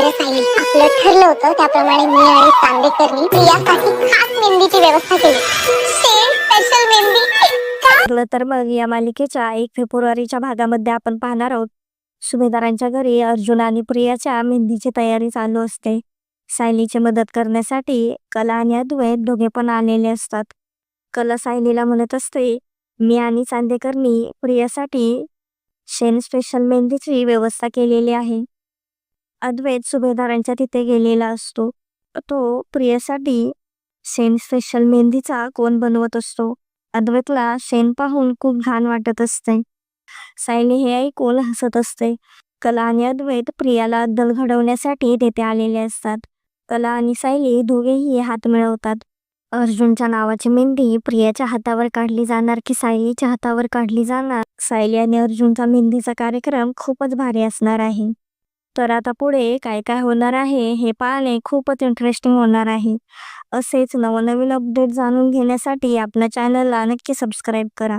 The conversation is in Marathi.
आपलं ठरलं होतं त्याप्रमाणे मी आणि चांदेकरनी प्रियासाठी खास मेहंदीची व्यवस्था केली. स्पेशल मेहंदी. तर मग या मालिकेच्या एक फेब्रुवारीच्या भागामध्ये आपण पाहणार आहोत. सुभेदारांच्या घरी अर्जुन आणि प्रियाच्या मेहंदीची तयारी चालू असते. सायलीची मदत करण्यासाठी कला आणि अद्वैत दोघे पण आलेले असतात. कला सायलीला म्हणत असते मी आणि चांदेकरनी प्रियासाठी शेन स्पेशल मेहंदीची व्यवस्था केलेली आहे. अद्वैत सुभेदारांच्या तिथे गेलेला असतो. तो प्रियासाठी शेण स्पेशल मेहंदीचा कोण बनवत असतो? अद्वैतला शेण पाहून खूप घाण वाटत असते. सायली हे ऐकून हसत असते. कला आणि अद्वैत प्रियाला अद्दल घडवण्यासाठी तेथे आलेले असतात. कला आणि सायली दोघेही हात मिळवतात. अर्जुनच्या नावाची मेहंदी प्रियाच्या हातावर काढली जाणार की सायलीच्या हातावर काढली जाणार? सायली आणि अर्जुनचा मेहंदीचा कार्यक्रम खूपच भारी असणार आहे. तर आता पुढे काय काय होणार आहे हे पाहणे खूपच इंटरेस्टिंग होणार आहे. असेच नवनवीन अपडेट जाणून घेण्यासाठी आपल्या चॅनलला नक्की सबस्क्राईब करा.